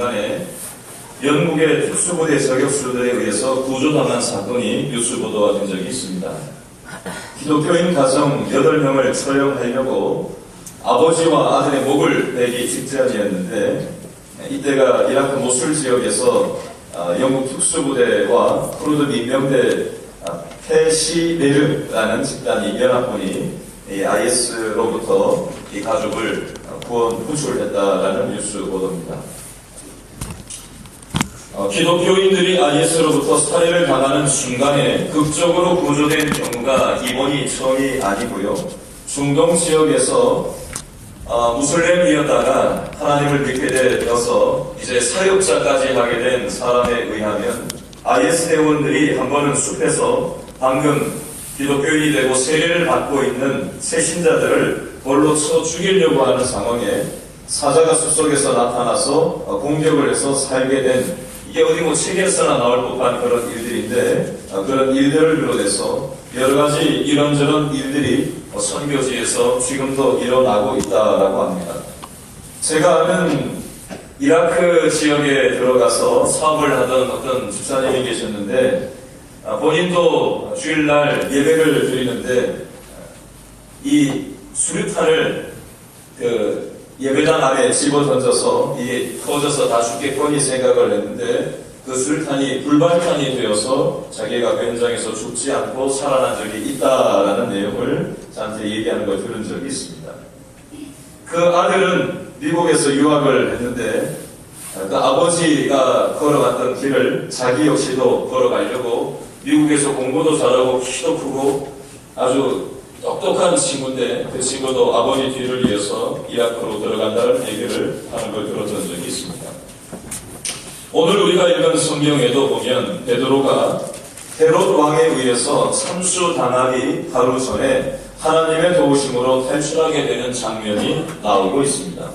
간에 영국의 특수부대 저격수들에 의해서 구조당한 사건이 뉴스 보도가 된 적이 있습니다. 기독교인 가정 8명을 처형하려고 아버지와 아들의 목을 베기 직전이었는데 이때가 이라크 모술 지역에서 아, 영국 특수부대와 쿠르드 민병대 아, 페시베르라는 집단이 연합군이 이 IS로부터 이 가족을 구원 구출했다라는 뉴스 보도입니다. 어, 기독교인들이 IS로부터 살해를 당하는 순간에 극적으로 구조된 경우가 이번이 처음이 아니고요. 중동 지역에서 어, 무슬림이었다가 하나님을 믿게 되어서 이제 사역자까지 하게 된 사람에 의하면 IS 대원들이 한 번은 숲에서 방금 기독교인이 되고 세례를 받고 있는 새신자들을 볼로 쳐 죽이려고 하는 상황에 사자가 숲속에서 나타나서 어, 공격을 해서 살게 된 이게 어디 뭐 책에서나 나올 법한 그런 일들인데 어, 그런 일들을 비롯해서 여러 가지 이런저런 일들이 어, 선교지에서 지금도 일어나고 있다라고 합니다. 제가 아는 이라크 지역에 들어가서 사업을 하던 어떤 집사님이 계셨는데 아, 본인도 주일날 예배를 드리는데 이 수류탄을 그 예배당 안에 집어 던져서 이게 터져서 다 죽겠거니 생각을 했는데 그 수류탄이 불발탄이 되어서 자기가 그 현장에서 죽지 않고 살아난 적이 있다라는 내용을 저한테 얘기하는 걸 들은 적이 있습니다. 그 아들은 미국에서 유학을 했는데 그 아버지가 걸어갔던 길을 자기 역시도 걸어가려고 미국에서 공부도 잘하고 키도 크고 아주 똑똑한 친구인데 그 친구도 아버지 뒤를 이어서 이라크로 들어간다는 얘기를 하는 걸 들었던 적이 있습니다. 오늘 우리가 읽은 성경에도 보면 베드로가 헤롯 왕에 의해서 참수 당하기 하루 전에 하나님의 도우심으로 탈출하게 되는 장면이 나오고 있습니다.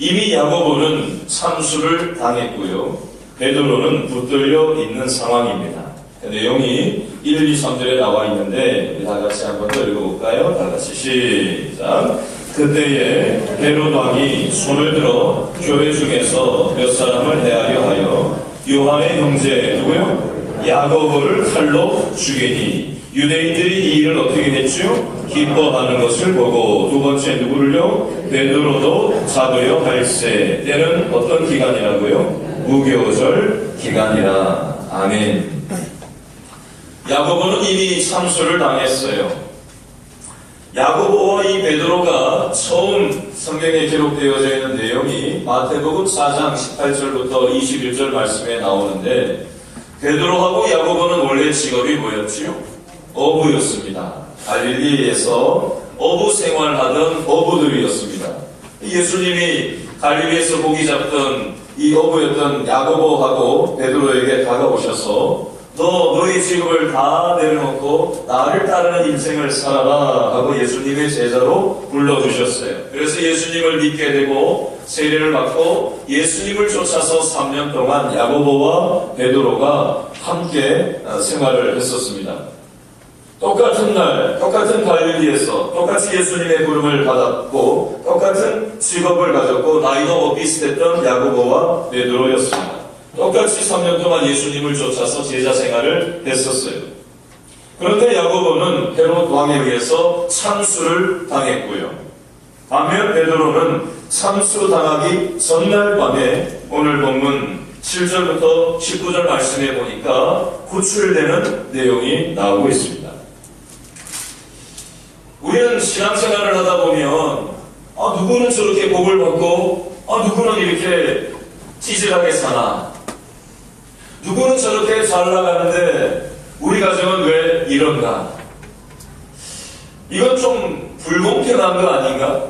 이미 야고보는 참수를 당했고요. 베드로는 붙들려 있는 상황입니다. 그 내용이 1, 2, 3절에 나와 있는데 다 같이 한번 더 읽어볼까요? 다 같이 시작. 그때에 헤롯 왕이 손을 들어 교회 중에서 몇 사람을 해하려 하여 요한의 형제 누구요? 야고보를 칼로 죽이니 유대인들이 이 일을 어떻게 했죠? 기뻐하는 것을 보고 두 번째 누구를요? 베드로도 잡으려 할세 때는 어떤 기간이라고요? 무교절 기간이라 아멘 야고보는 이미 참수를 당했어요. 야고보와 이 베드로가 처음 성경에 기록되어져 있는 내용이 마태복음 4장 18절부터 21절 말씀에 나오는데 베드로하고 야고보는 원래 직업이 뭐였지요? 어부였습니다. 갈릴리에서 어부 생활하던 어부들이었습니다. 예수님이 갈릴리에서 고기 잡던 이 어부였던 야고보하고 베드로에게 다가오셔서 너 너희 직업을 다 내려놓고 나를 따르는 인생을 살아라 하고 예수님의 제자로 불러주셨어요. 그래서 예수님을 믿게 되고 세례를 받고 예수님을 쫓아서 3년 동안 야고보와 베드로가 함께 어, 생활을 했었습니다. 똑같은 날, 똑같은 갈릴리에서 똑같이 예수님의 부름을 받았고 똑같은 직업을 가졌고 나이도 뭐 비슷했던 야고보와 베드로였습니다. 똑같이 3년 동안 예수님을 쫓아서 제자 생활을 했었어요. 그런데 야고보는 헤롯 왕에 의해서 참수를 당했고요. 반면 베드로는 참수 당하기 전날 밤에 오늘 본문 7절부터 19절 말씀해 보니까 구출되는 내용이 나오고 있습니다. 우리는 신앙생활을 하다 보면 아 누구는 저렇게 복을 받고 아 누구는 이렇게 찌질하게 사나 누구는 저렇게 잘 나가는데 우리 가정은 왜 이런가? 이건 좀 불공평한 거 아닌가?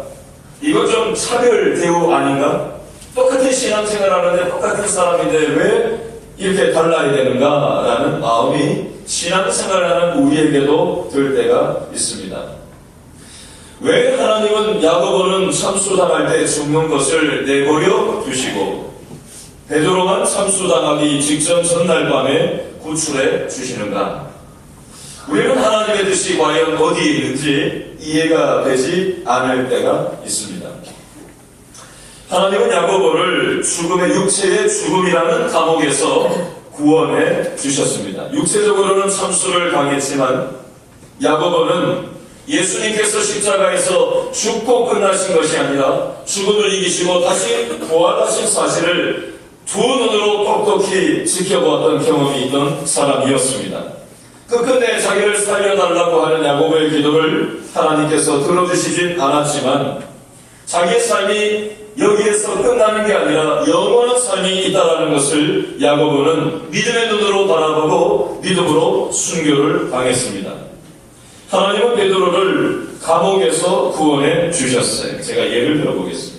이건 좀 차별 대우 아닌가? 똑같은 신앙생활 하는데 똑같은 사람인데 왜 이렇게 달라야 되는가? 라는 마음이 신앙생활 하는 우리에게도 들 때가 있습니다. 왜 하나님은 야고보는 참수당할 때 죽는 것을 내버려 두시고 베드로만 참수당하기 직전 전날 밤에 구출해 주시는가? 우리는 하나님의 뜻이 과연 어디에 있는지 이해가 되지 않을 때가 있습니다. 하나님은 야고보를 죽음의 육체의 죽음이라는 감옥에서 구원해 주셨습니다. 육체적으로는 참수를 당했지만 야고보는 예수님께서 십자가에서 죽고 끝나신 것이 아니라 죽음을 이기시고 다시 부활하신 사실을 두 눈으로 똑똑히 지켜보았던 경험이 있던 사람이었습니다. 끝끝내 자기를 살려달라고 하는 야고보의 기도를 하나님께서 들어주시진 않았지만 자기의 삶이 여기에서 끝나는 게 아니라 영원한 삶이 있다는 것을 야고보는 믿음의 눈으로 바라보고 믿음으로 순교를 당했습니다. 하나님은 베드로를 감옥에서 구원해 주셨어요. 제가 예를 들어보겠습니다.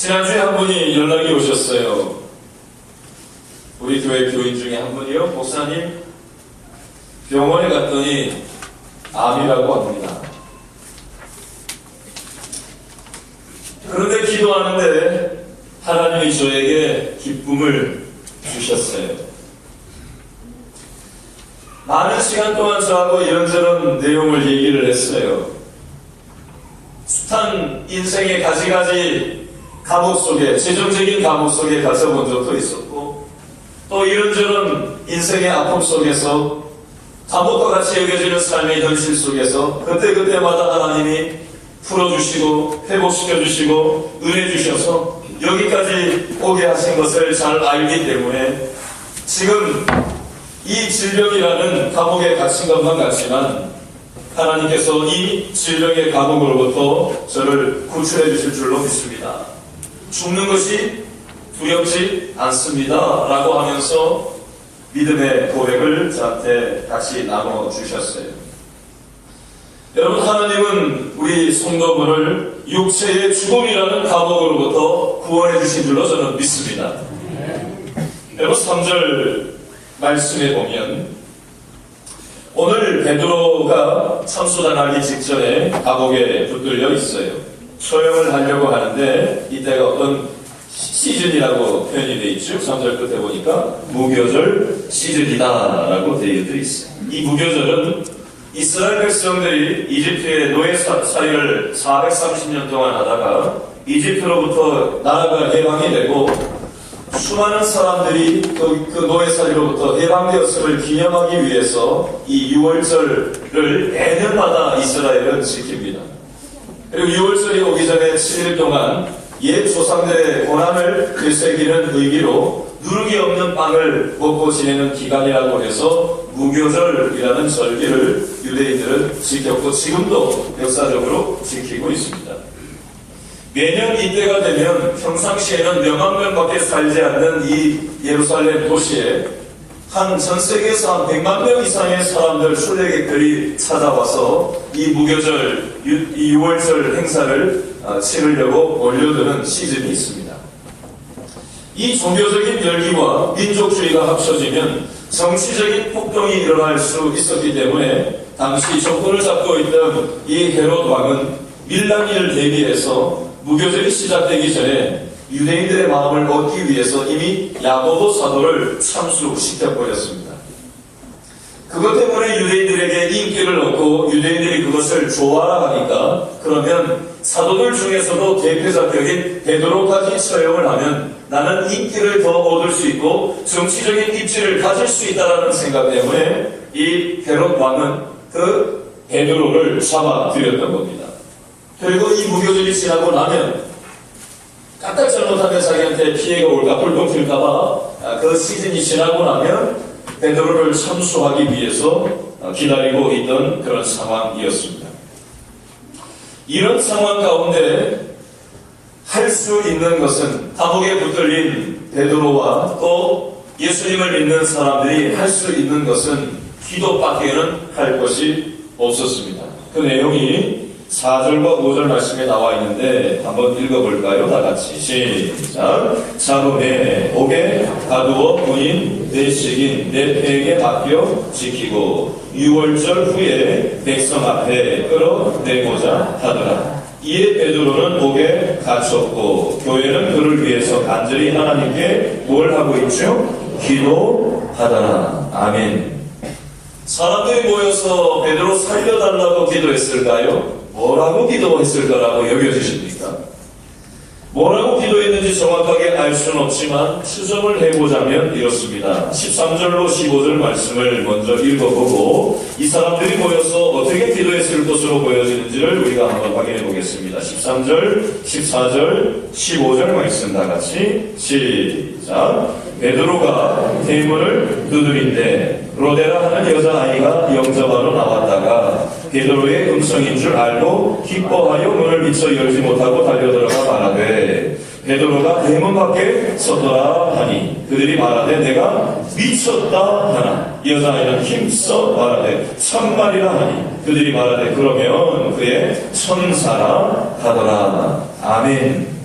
지난주에 한 분이 연락이 오셨어요. 우리 교회 교인 중에 한 분이요. 목사님, 병원에 갔더니 암이라고 합니다. 그런데 기도하는데 하나님이 저에게 기쁨을 주셨어요. 많은 시간 동안 저하고 이런저런 내용을 얘기를 했어요. 숱한 인생의 가지가지 감옥 속에, 재정적인 감옥 속에 갇혀본 적도 있었고, 또 이런저런 인생의 아픔 속에서 감옥과 같이 여겨지는 삶의 현실 속에서 그때그때마다 하나님이 풀어주시고, 회복시켜주시고, 은혜 주셔서 여기까지 오게 하신 것을 잘 알기 때문에 지금 이 질병이라는 감옥에 갇힌 것만 같지만 하나님께서 이 질병의 감옥으로부터 저를 구출해 주실 줄로 믿습니다. 죽는 것이 두렵지 않습니다. 라고 하면서 믿음의 고백을 저한테 같이 나눠 주셨어요. 여러분, 하나님은 우리 성도분을 육체의 죽음이라는 감옥으로부터 구원해 주신 줄로 저는 믿습니다. 여러분, 3절 말씀에 보면 오늘 베드로가 참수당하기 직전에 감옥에 붙들려 있어요. 처형을 하려고 하는데 이때가 어떤 시즌이라고 표현이 되어 있죠. 3절 끝에 보니까 무교절 시즌이다라고 되어 있어요. 이 무교절은 이스라엘 백성들이 이집트의 노예 사이를 430년 동안 하다가 이집트로부터 나라가 해방이 되고 수많은 사람들이 그, 그 노예살이로부터 해방되었음을 기념하기 위해서 이 6월절을 내년마다 이스라엘은 지킵니다. 그리고 6월절이 오기 전에 7일 동안 옛 조상들의 고난을 되새기는 의미로 누룩이 없는 빵을 먹고 지내는 기간이라고 해서 무교절이라는 절기를 유대인들은 지켰고 지금도 역사적으로 지키고 있습니다. 매년 이때가 되면 평상시에는 몇만 명밖에 살지 않는 이 예루살렘 도시에 한 전 세계에서 한 100만 명 이상의 사람들 순례객들이 찾아와서 이 무교절, 이 6월절 행사를 어, 치르려고 몰려드는 시즌이 있습니다. 이 종교적인 열기와 민족주의가 합쳐지면 정치적인 폭동이 일어날 수 있었기 때문에 당시 정권을 잡고 있던 이 헤롯 왕은 밀라니를 대비해서 무교절이 시작되기 전에 유대인들의 마음을 얻기 위해서 이미 야고보 사도를 참수시켜 버렸습니다. 그것 때문에 유대인들에게 인기를 얻고 유대인들이 그것을 좋아라 하니까 그러면 사도들 중에서도 대표자 격인 베드로까지 처형을 하면 나는 인기를 더 얻을 수 있고 정치적인 입지를 가질 수 있다는 생각 때문에 이 헤롯 왕은 그 베드로를 잡아들였던 겁니다. 그리고 이 무교절이 지나고 나면 까딱 잘못하면 자기한테 피해가 올까 불똥 튈까봐 그 시즌이 지나고 나면 베드로를 참수하기 위해서 기다리고 있던 그런 상황이었습니다. 이런 상황 가운데 할 수 있는 것은 감옥에 붙들린 베드로와 또 예수님을 믿는 사람들이 할 수 있는 것은 기도밖에는 할 것이 없었습니다. 그 내용이 4절과 5절 말씀에 나와 있는데 한번 읽어볼까요? 다 같이 시작 잡음에 옥에 가두어 군인 내 식인 내 폐에게 맡겨 지키고 6월절 후에 백성 앞에 끌어내고자 하더라 이에 베드로는 옥에 갇혔고 교회는 그를 위해서 간절히 하나님께 뭘 하고 있죠? 기도하더라 아멘 사람들이 모여서 베드로 살려달라고 기도했을까요? 뭐라고 기도했을 거라고 여겨지십니까? 뭐라고 기도했는지 정확하게 알 수는 없지만 추정을 해보자면 이렇습니다. 13절로 15절 말씀을 먼저 읽어보고 이 사람들이 모여서 어떻게 기도했을 것으로 보여지는지를 우리가 한번 확인해 보겠습니다. 13절, 14절, 15절 말씀 다 같이 시작. 베드로가 대문을 두드린데 로데라 하는 여자아이가 영접하러 나왔다가 베드로의 음성인 줄 알고 기뻐하여 문을 미처 열지 못하고 달려들어가 말하되 베드로가 대문 밖에 섰더라 하니 그들이 말하되 내가 미쳤다 하나. 여자아이는 힘써 말하되 참말이라 하니 그들이 말하되 그러면 그의 천사라 하더라. 아멘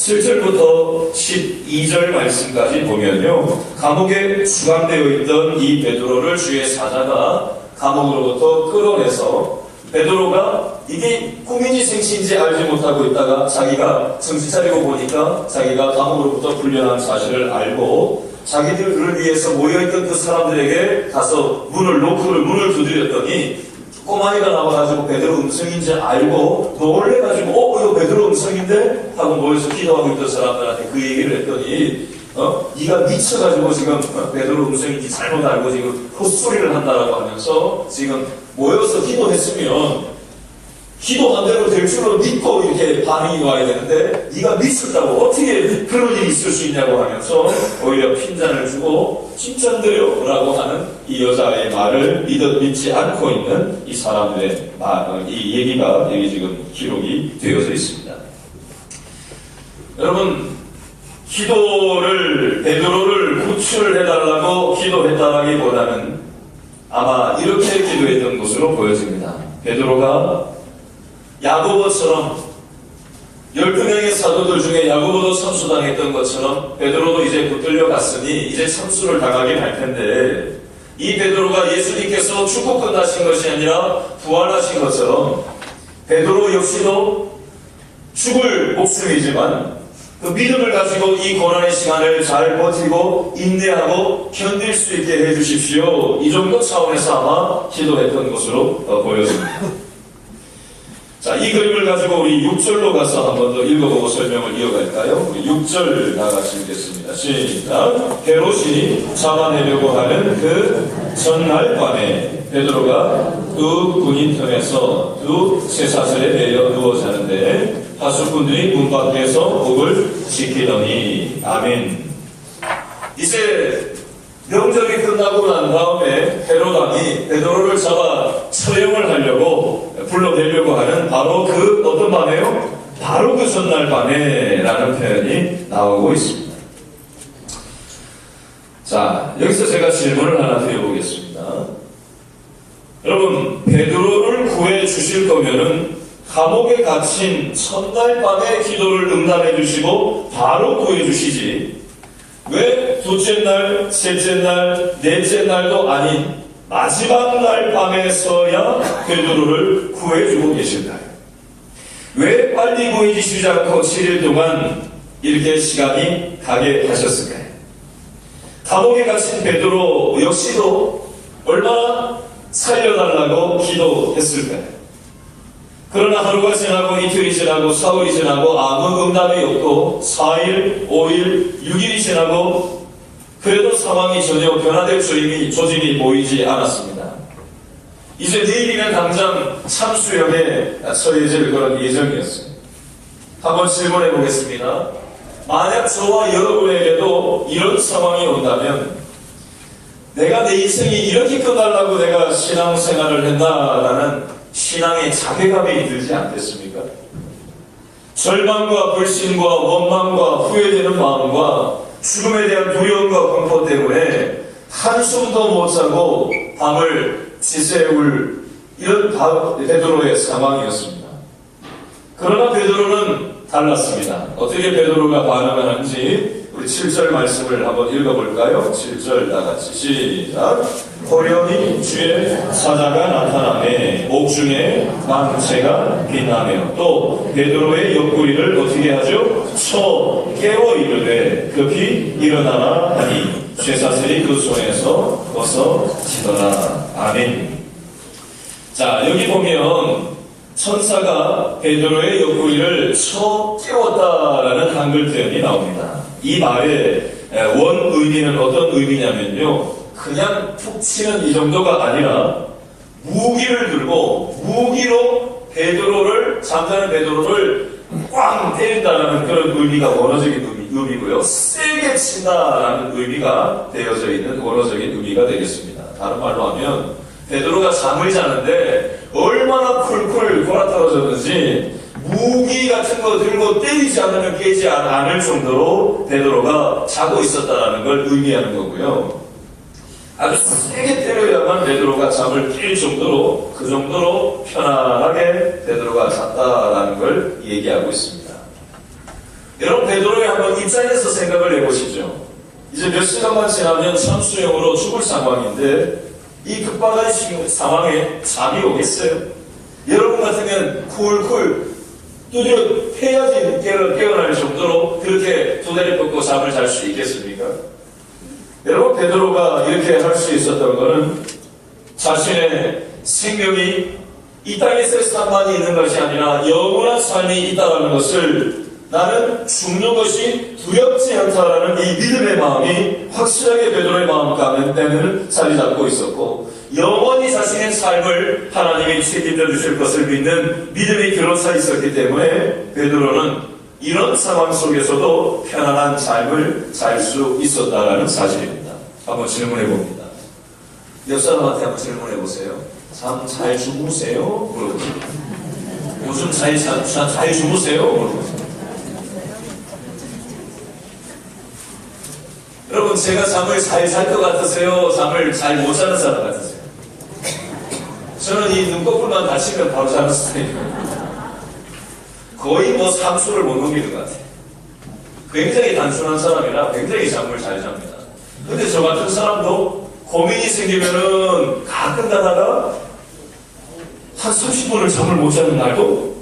7절부터 12절 말씀까지 보면요. 감옥에 수감되어 있던 이 베드로를 주의 사자가 감옥으로부터 끌어내서 베드로가 이게 꿈인지 생시인지 알지 못하고 있다가 자기가 정신 차리고 보니까 자기가 감옥으로부터 풀려난 사실을 알고 자기들을 위해서 모여있던 그 사람들에게 가서 문을 노크를 문을 두드렸더니 꼬마이가 나와가지고 베드로 음성인지 알고 놀래가지고 어 이거 베드로 음성인데? 하고 모여서 기도하고 있던 사람들한테 그 얘기를 했더니 어 네가 미쳐가지고 지금 베드로 음성인지 잘못 알고 지금 헛소리를 한다라고 하면서 지금 모여서 기도했으면 기도한 대로 될 줄로 믿고 이렇게 반응이 와야 되는데 네가 미쳤다고 어떻게 그런 일이 있을 수 있냐고 하면서 오히려 핀잔을 주고 칭찬드려 라고 하는 이 여자의 말을 믿어 믿지 않고 있는 이 사람들의 말, 어, 이 얘기가 여기 지금 기록이 되어져 있습니다. 여러분 기도를 베드로를 구출해달라고 기도했다라기보다는 아마 이렇게 기도했던 것으로 보여집니다. 베드로가 야고보처럼 12명의 사도들 중에 야고보도 참수당했던 것처럼 베드로도 이제 붙들려 갔으니 이제 참수를 당하게 할 텐데 이 베드로가 예수님께서 축복 끝나신 것이 아니라 부활하신 것처럼 베드로 역시도 죽을 목숨이지만 그 믿음을 가지고 이 고난의 시간을 잘 버티고 인내하고 견딜 수 있게 해주십시오. 이 정도 차원에서 아마 기도했던 것으로 어, 보여집니다. 자, 이 그림을 가지고 우리 6절로 가서 한번 더 읽어보고 설명을 이어갈까요? 우리 6절 다 같이 읽겠습니다. 시작. 헤롯이 잡아내려고 하는 그 전날 밤에 베드로가 두 군인 틈에서 두 쇠사슬에 매여 누워 자는데 하수꾼들이 문 밖에서 북을 지키더니 아멘. 이제 명절이 끝나고 난 다음에 헤로당이 베드로를 잡아 처형을 하려고 불러내려고 하는 바로 그 어떤 밤에요? 바로 그 전날 밤에라는 표현이 나오고 있습니다. 자, 여기서 제가 질문을 하나 드려보겠습니다. 여러분, 베드로를 구해 주실 거면은 감옥에 갇힌 첫날 밤에 기도를 응답해 주시고 바로 구해 주시지. 왜 둘째 날, 셋째 날, 넷째 날도 아닌 마지막 날 밤에서야 베드로를 구해주고 계실까요? 왜 빨리 구해주시지 않고 7일 동안 이렇게 시간이 가게 하셨을까요? 감옥에 갇힌 베드로 역시도 얼마나 살려달라고 기도했을까요? 그러나 하루가 지나고 이틀이 지나고 사흘이 지나고 아무 응답이 없고 4일, 5일, 6일이 지나고 그래도 상황이 전혀 변화될 조짐이, 조짐이 보이지 않았습니다. 이제 내일이면 당장 참수역에 처해질 그런 예정이었습니다. 한번 질문해 보겠습니다. 만약 저와 여러분에게도 이런 상황이 온다면 내가 내 인생이 이렇게 끝나려고 내가 신앙생활을 했나라는 신앙의 자괴감이 들지 않겠습니까? 절망과 불신과 원망과 후회되는 마음과 죽음에 대한 두려움과 공포 때문에 한숨도 못 자고 밤을 지새울 이런 바- 베드로의 상황이었습니다. 그러나 베드로는 달랐습니다. 어떻게 베드로가 반응을 하는지 우리 7절 말씀을 한번 읽어볼까요? 7절 다 같이 시작. 호련히 주의 사자가 나타나매 옥중에 망체가 빛나며 또 베드로의 옆구리를 어떻게 하죠? 쳐 깨워 이르되 급히 일어나라 하니 쇠사슬이 그 손에서 벗어지더라. 아멘. 자 여기 보면 천사가 베드로의 옆구리를 쳐 깨웠다라는 한글 표현이 나옵니다. 이 말의 원 의미는 어떤 의미냐면요. 그냥 툭 치는 이 정도가 아니라 무기를 들고 무기로 베드로를 잠자는 베드로를 꽝 때린다라는 그런 의미가 원어적인 의미, 의미 고요. 세게 친다라는 의미가 되어져 있는 원어적인 의미가 되겠습니다. 다른 말로 하면 베드로가 잠을 자는데 얼마나 쿨쿨 골아떨어졌는지 무기 같은 거 들고 때리지 않으면 깨지 않- 않을 정도로 베드로가 자고 있었다라는 걸 의미하는 거고요. 아주 세게 때려야만 베드로가 잠을 깰 정도로 그 정도로 편안하게 베드로가 잤다라는 걸 얘기하고 있습니다. 여러분 베드로의 한번 입장에서 생각을 해보시죠. 이제 몇 시간만 지나면 천수형으로 죽을 상황인데 이 급박한 시- 상황에 잠이 오겠어요? 여러분 같으면 쿨쿨 두드려 패야지 깨어, 깨어날 정도로 그렇게 두 다리 뻗고 잠을 잘 수 있겠습니까? 여러분 베드로가 이렇게 할 수 있었던 것은 자신의 생명이 이 땅에서의 삶만이 있는 것이 아니라 영원한 삶이 있다는 것을 나는 죽는 것이 두렵지 않다라는 이 믿음의 마음이 확실하게 베드로의 마음 가운데는 자리 잡고 있었고 영원히 자신의 삶을 하나님이 책임져 주실 것을 믿는 믿음이 들어차 있었기 때문에 베드로는 이런 상황 속에서도 편안한 삶을 살 수 있었다라는 사실입니다. 한번 질문해 봅니다. 옆 사람한테 한번 질문해 보세요. 잠 잘 주무세요? 물어보세요. 요즘 잘, 잘, 잘, 잘 주무세요? 물어보세요. 여러분, 제가 잠을 잘 잘 것 같으세요? 잠을 잘 못 자는 사람 같으세요? 저는 이 눈꺼풀만 다치면 바로 자는 스타일이에요. 거의 뭐 삼수를 못 넘기는 것 같아요. 굉장히 단순한 사람이라 굉장히 잠을 잘 잡니다. 근데 저 같은 사람도 고민이 생기면은 가끔 가다가 한 30분을 잠을 못 자는 날도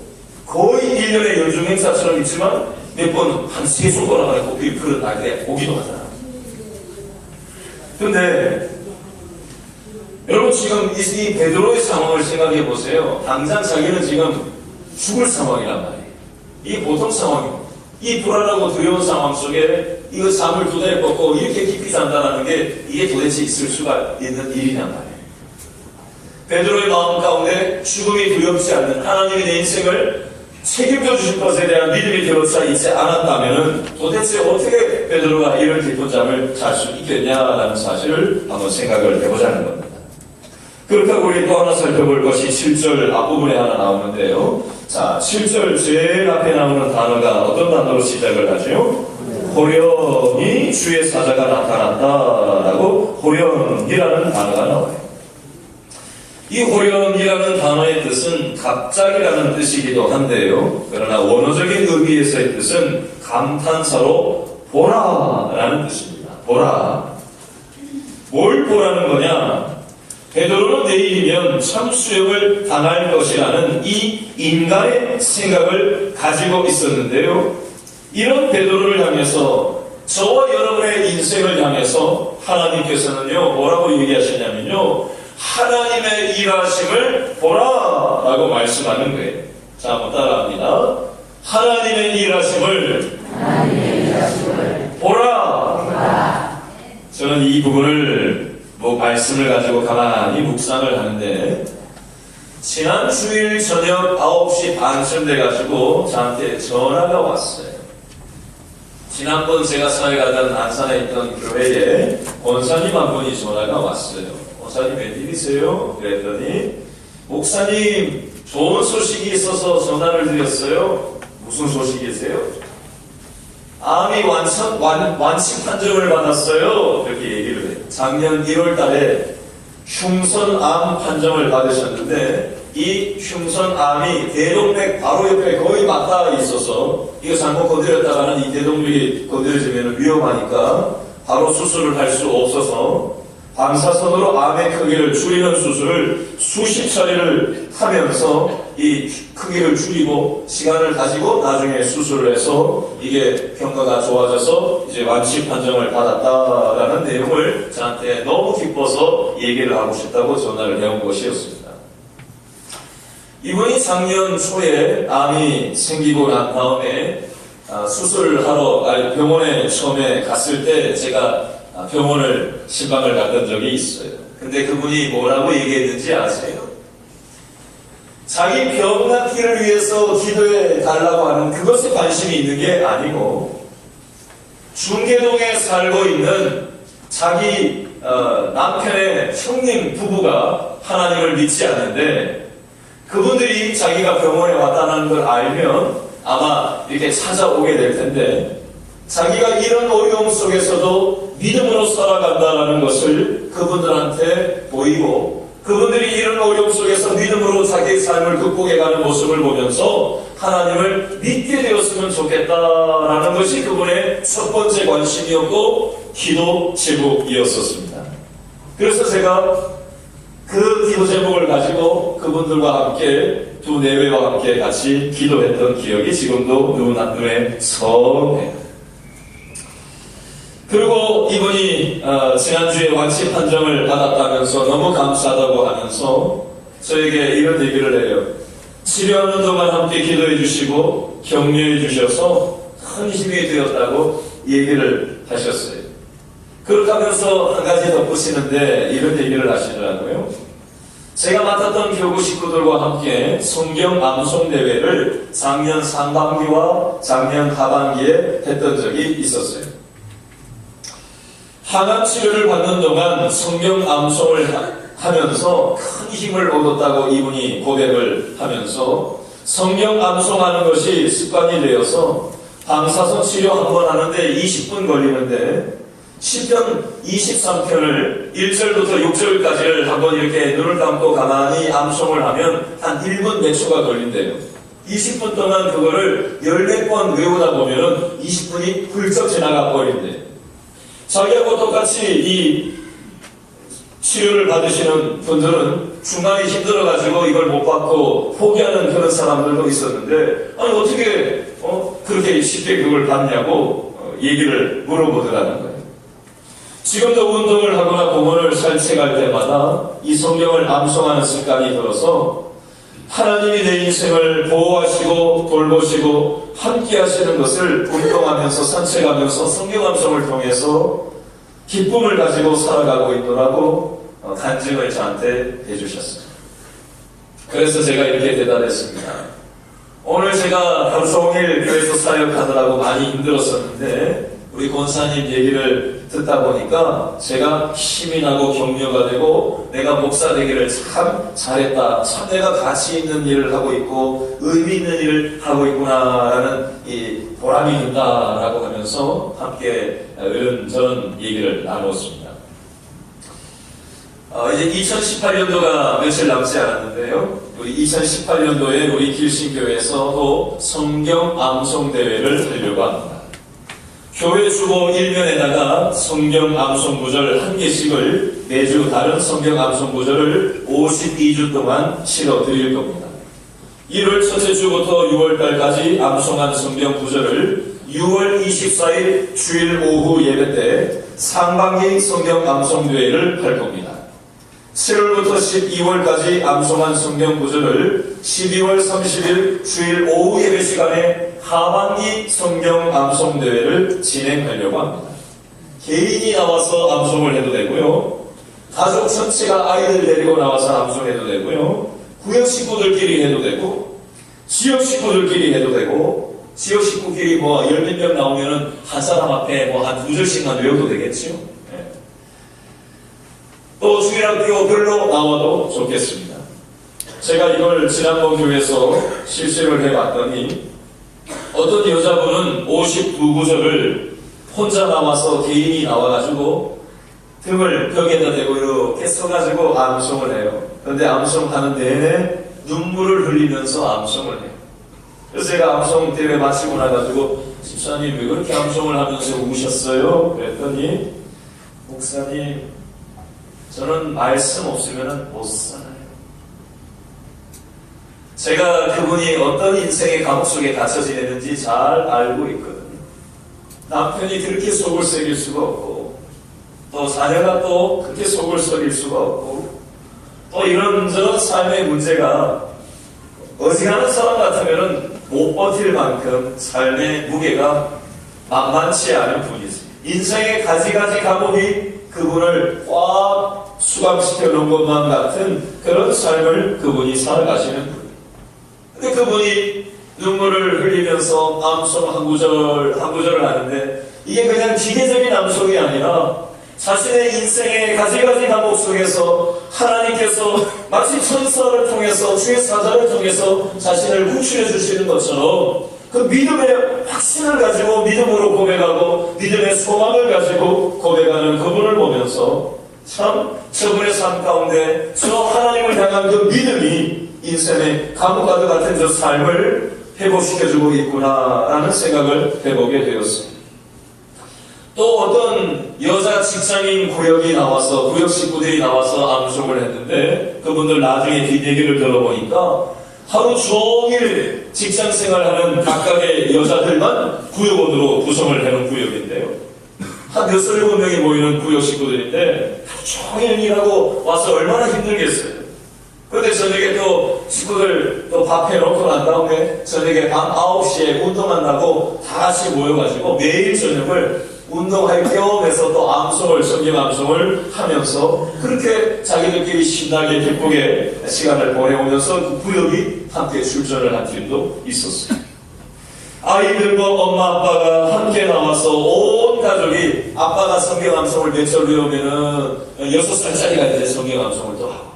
거의 1년의 연중 행사처럼 있지만 몇 번 한 세수 돌아가고 그런 날에 오기도 하잖아. 근데 여러분 지금 이, 이 베드로의 상황을 생각해 보세요. 당장 자기는 지금 죽을 상황이란 말이에요. 이 보통 상황이고 이 불안하고 두려운 상황 속에 이거 잠을 두 달에 뻗고 이렇게 깊이 잔다는 게 이게 도대체 있을 수가 있는 일이란 말이에요. 베드로의 마음 가운데 죽음이 두렵지 않는 하나님이 내 인생을 책임져 주실 것에 대한 믿음이 들어차 있지 않았다면 도대체 어떻게 베드로가 이런 깊은 잠을 잘 수 있겠냐라는 사실을 한번 생각을 해보자는 겁니다. 그렇다고 우리 또 하나 살펴볼 것이 7절 앞부분에 하나 나오는데요. 자, 7절 제일 앞에 나오는 단어가 어떤 단어로 시작을 하죠? 호련이 주의 사자가 나타났다라고 호련이라는 단어가 나와요. 이 호련이라는 단어의 뜻은 갑자기라는 뜻이기도 한데요. 그러나 원어적인 의미에서의 뜻은 감탄사로 보라라는 뜻입니다. 보라. 뭘 보라는 거냐? 베드로는 내일이면 참수역을 당할 것이라는 이 인간의 생각을 가지고 있었는데요. 이런 베드로를 향해서 저와 여러분의 인생을 향해서 하나님께서는요 뭐라고 얘기하시냐면요 하나님의 일하심을 보라 라고 말씀하는 거예요. 자 한번 따라합니다. 하나님의 일하심을, 보라. 저는 이 부분을 뭐 말씀을 가지고 가만히 묵상을 하는데 지난 주일 저녁 9시 반쯤 돼가지고 저한테 전화가 왔어요. 지난번 제가 사회 가던 안산에 있던 교회에 권사님 한 분이 전화가 왔어요. 권사님 웬일이세요? 그랬더니 목사님 좋은 소식이 있어서 전화를 드렸어요. 무슨 소식이세요? 암이 완성, 완, 완치 판정을 받았어요. 그렇게 얘기를 해요. 작년 1월 달에 흉선암 판정을 받으셨는데 이 흉선암이 대동맥 바로 옆에 거의 맞닿아 있어서 이거 잘못 건드렸다가는 이 대동맥이 건드려지면 위험하니까 바로 수술을 할 수 없어서 방사선으로 암의 크기를 줄이는 수술을 수십 차례를 하면서 이 크기를 줄이고 시간을 가지고 나중에 수술을 해서 이게 평가가 좋아져서 이제 완치 판정을 받았다라는 내용을 저한테 너무 기뻐서 얘기를 하고 싶다고 전화를 해온 것이었습니다. 이분이 작년 초에 암이 생기고 난 다음에 아, 수술하러 병원에 처음에 갔을 때 제가 아, 병원을 신방을 갔던 적이 있어요. 근데 그분이 뭐라고 얘기했는지 아세요? 자기 병 낫기를 위해서 기도해 달라고 하는 그것에 관심이 있는 게 아니고 중계동에 살고 있는 자기 어, 남편의 형님 부부가 하나님을 믿지 않는데 그분들이 자기가 병원에 왔다는 걸 알면 아마 이렇게 찾아오게 될 텐데 자기가 이런 어려움 속에서도 믿음으로 살아간다는 것을 그분들한테 보이고 그분들이 이런 어려움 속에서 믿음으로 자기의 삶을 극복해가는 모습을 보면서 하나님을 믿게 되었으면 좋겠다라는 것이 그분의 첫 번째 관심이었고 기도 제목이었었습니다. 그래서 제가 그 기도 제목을 가지고 그분들과 함께 두 내외와 함께 같이 기도했던 기억이 지금도 눈에 선해요. 그리고 이분이 어, 지난주에 완치 판정을 받았다면서 너무 감사하다고 하면서 저에게 이런 얘기를 해요. 치료하는 동안 함께 기도해 주시고 격려해 주셔서 큰 힘이 되었다고 얘기를 하셨어요. 그렇다면서 한 가지 덧붙이는데 이런 얘기를 하시더라고요. 제가 맡았던 교구 식구들과 함께 성경 암송 대회를 작년 상반기와 작년 하반기에 했던 적이 있었어요. 항암 치료를 받는 동안 성경 암송을 하면서 큰 힘을 얻었다고 이분이 고백을 하면서 성경 암송하는 것이 습관이 되어서 방사선 치료 한 번 하는데 20분 걸리는데 10편 23편을 1절부터 6절까지를 한번 이렇게 눈을 감고 가만히 암송을 하면 한 1분 몇 초가 걸린대요. 20분 동안 그거를 14번 외우다 보면 20분이 훌쩍 지나가 버린대. 자기하고 똑같이 이 치료를 받으시는 분들은 중간에 힘들어가지고 이걸 못 받고 포기하는 그런 사람들도 있었는데, 아니, 어떻게, 어, 그렇게 쉽게 그걸 받냐고 어, 얘기를 물어보더라는 거예요. 지금도 운동을 하거나 공원을 산책할 때마다 이 성경을 암송하는 습관이 들어서 하나님이 내 인생을 보호하시고 돌보시고 함께 하시는 것을 운동하면서 산책하면서 성경 암송을 통해서 기쁨을 가지고 살아가고 있더라고 어, 간증을 저한테 해주셨습니다. 그래서 제가 이렇게 대답했습니다. 오늘 제가 하루 종일 교회에서 사역하느라고 많이 힘들었었는데 우리 권사님 얘기를 듣다 보니까 제가 힘이 나고 격려가 되고 내가 목사 되기를 참 잘했다. 참 내가 가치 있는 일을 하고 있고 의미 있는 일을 하고 있구나라는 이 보람이 든다라고 하면서 함께 이런 저런 얘기를 나누었습니다. 어, 이제 2018년도가 며칠 남지 않았는데요. 우리 2018년도에 우리 길신교회에서도 성경 암송 대회를 하려고 합니다. 교회 주보 1면에다가 성경 암송 구절 한 개씩을 매주 다른 성경 암송 구절을 52주 동안 실어 드릴 겁니다. 1월 첫째 주부터 6월 달까지 암송한 성경 구절을 6월 24일 주일 오후 예배 때 상반기 성경 암송 대회를 할 겁니다. 7월부터 12월까지 암송한 성경 구절을 12월 30일 주일 오후 예배 시간에 하반기 성경 암송 대회를 진행하려고 합니다. 개인이 나와서 암송을 해도 되고요. 가족 전체가 아이들 데리고 나와서 암송해도 되고요. 구역 식구들끼리 해도 되고 지역 식구들끼리 해도 되고 지역 식구끼리 뭐 열몇 명 나오면은 한 사람 앞에 뭐 한 두 절씩만 외워도 되겠죠. 네. 또 주일학교별로 나와도 좋겠습니다. 제가 이걸 지난번 교회에서 실습을 해봤더니 어떤 여자분은 52구절을 혼자 나와서 개인이 나와가지고 등을 벽에다 대고 이렇게 써가지고 암송을 해요. 그런데 암송하는 내내 눈물을 흘리면서 암송을 해요. 그래서 제가 암송 대회 마치고 나가지고 집사님 왜 그렇게 암송을 하면서 우셨어요? 그랬더니 목사님 저는 말씀 없으면 못 살아요. 제가 그분이 어떤 인생의 감옥 속에 갇혀 지내는지 잘 알고 있거든요. 남편이 그렇게 속을 썩일 수가 없고, 또 자녀가 또 그렇게 속을 썩일 수가 없고, 또 이런저런 삶의 문제가 어지간한 사람 같으면은 못 버틸 만큼 삶의 무게가 만만치 않은 분이지. 인생의 가지가지 과목이 그분을 꽉 수강시켜 놓은 것만 같은 그런 삶을 그분이 살아가시는 분. 근데 그분이 눈물을 흘리면서 암송 한 구절, 한 구절을 하는데 이게 그냥 기계적인 암송이 아니라 자신의 인생의 가지가지 과목 속에서 하나님께서 마치 천사를 통해서 주의 사자를 통해서 자신을 구출해 주시는 것처럼 그 믿음의 확신을 가지고 믿음으로 고백하고 믿음의 소망을 가지고 고백하는 그분을 보면서 참 저분의 삶 가운데 저 하나님을 향한 그 믿음이 인생의 감옥과도 같은 저 삶을 회복시켜주고 있구나라는 생각을 해보게 되었습니다. 또 어떤 여자 직장인 구역이 나와서 구역 식구들이 나와서 암송을 했는데 그분들 나중에 뒷 얘기를 들어보니까 하루 종일 직장 생활하는 각각의 여자들만 구역원으로 구성을 해놓은 구역인데요. 한 몇섯 일곱 명이 모이는 구역 식구들인데 하루 종일 일하고 와서 얼마나 힘들겠어요. 그런데 저녁에 또 식구들 또 밥 해놓고 난 다음에 저녁에 밤 9시에 운동한다고 다 같이 모여가지고 매일 저녁을 운동할 겸해서 또 암송을, 성경 암송을 하면서 그렇게 자기들끼리 신나게 기쁘게 시간을 보내오면서 그 구역이 함께 출전을 한 팀도 있었어요. 아이들과 엄마 아빠가 함께 나와서 온 가족이 아빠가 성경 암송을 몇절 외우면은 여섯 살짜리가 이제 성경 암송을 또 하고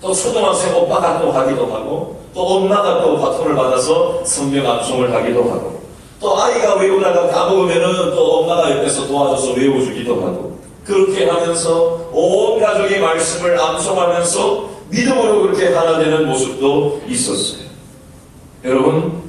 또 초등학생 오빠가 또 하기도 하고 또 엄마가 또 바톤을 받아서 성경 암송을 하기도 하고 또 아이가 외우다가 까먹으면은 또 엄마가 옆에서 도와줘서 외워주기도 하고 그렇게 하면서 온 가족이 말씀을 암송하면서 믿음으로 그렇게 하나 되는 모습도 있었어요. 여러분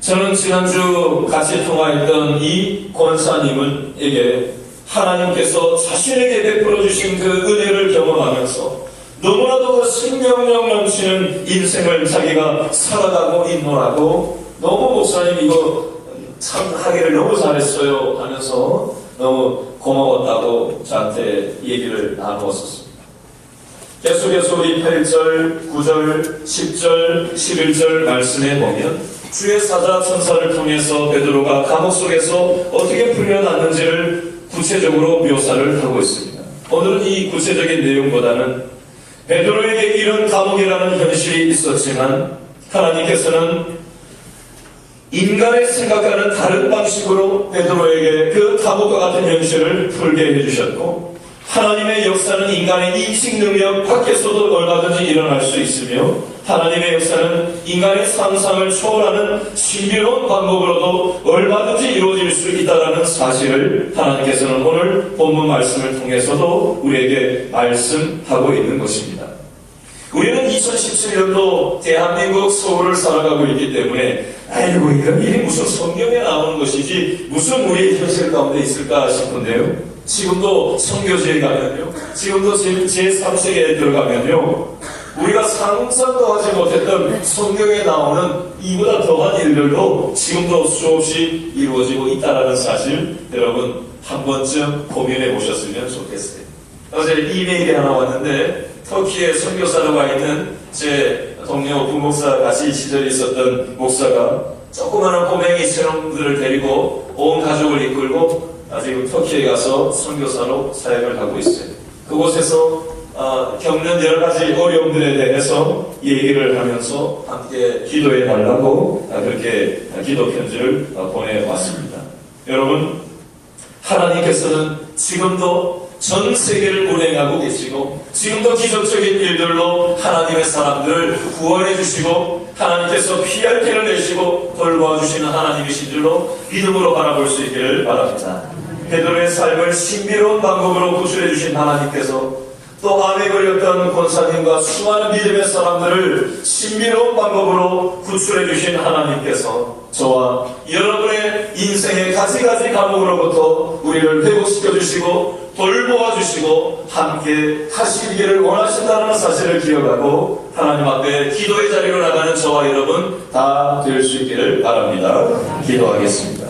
저는 지난주 같이 통화했던 이 권사님에게 하나님께서 자신에게 베풀어 주신 그 은혜를 경험하면서 너무나도 그 생명력 넘치는 인생을 자기가 살아가고 있노라고 너무 목사님 이거 참 하기를 너무 잘했어요 하면서 너무 고마웠다고 저한테 얘기를 나누었었습니다. 계속해서 우리 8절, 9절, 10절, 11절 말씀에 보면 주의 사자 천사를 통해서 베드로가 감옥 속에서 어떻게 풀려났는지를 구체적으로 묘사를 하고 있습니다. 오늘은 이 구체적인 내용보다는 베드로에게 이런 감옥이라는 현실이 있었지만 하나님께서는 인간의 생각과는 다른 방식으로 베드로에게 그 감옥과 같은 현실을 풀게 해주셨고 하나님의 역사는 인간의 인식 능력 밖에서도 얼마든지 일어날 수 있으며 하나님의 역사는 인간의 상상을 초월하는 신비로운 방법으로도 얼마든지 이루어질 수 있다는 사실을 하나님께서는 오늘 본문 말씀을 통해서도 우리에게 말씀하고 있는 것입니다. 우리는 2017년도 대한민국 서울을 살아가고 있기 때문에 아이고 이런 일이 무슨 성경에 나오는 것이지 무슨 우리의 현실 가운데 있을까 싶은데요. 지금도 성교지에 가면요. 지금도 제3세계에 들어가면요. 우리가 상상도 하지 못했던 성경에 나오는 이보다 더한 일들도 지금도 수없이 이루어지고 있다는 사실 여러분 한 번쯤 고민해 보셨으면 좋겠어요. 어제 이메일이 하나 왔는데 터키에 선교사로 가 있는 제 동료 부목사 같이 시절에 있었던 목사가 조그마한 꼬맹이 처럼들을 데리고 온 가족을 이끌고 지금 터키에 가서 선교사로 사역을 하고 있어요. 그곳에서 어, 겪는 여러 가지 어려움들에 대해서 얘기를 하면서 함께 기도해 달라고 그렇게 기도 편지를 어, 보내왔습니다. 여러분, 하나님께서는 지금도 전 세계를 운행하고 계시고 지금도 기적적인 일들로 하나님의 사람들을 구원해 주시고 하나님께서 피할 길을 내시고 돌보아 주시는 하나님이신 줄로 믿음으로 바라볼 수 있기를 바랍니다. 베드로의 삶을 신비로운 방법으로 구출해 주신 하나님께서 또 암에 걸렸던 권사님과 수많은 믿음의 사람들을 신비로운 방법으로 구출해 주신 하나님께서 저와 여러분의 인생의 가지가지 감옥으로부터 우리를 회복시켜 주시고 돌보아 주시고 함께 하시기를 원하신다는 사실을 기억하고 하나님 앞에 기도의 자리로 나가는 저와 여러분 다 될 수 있기를 바랍니다. 기도하겠습니다.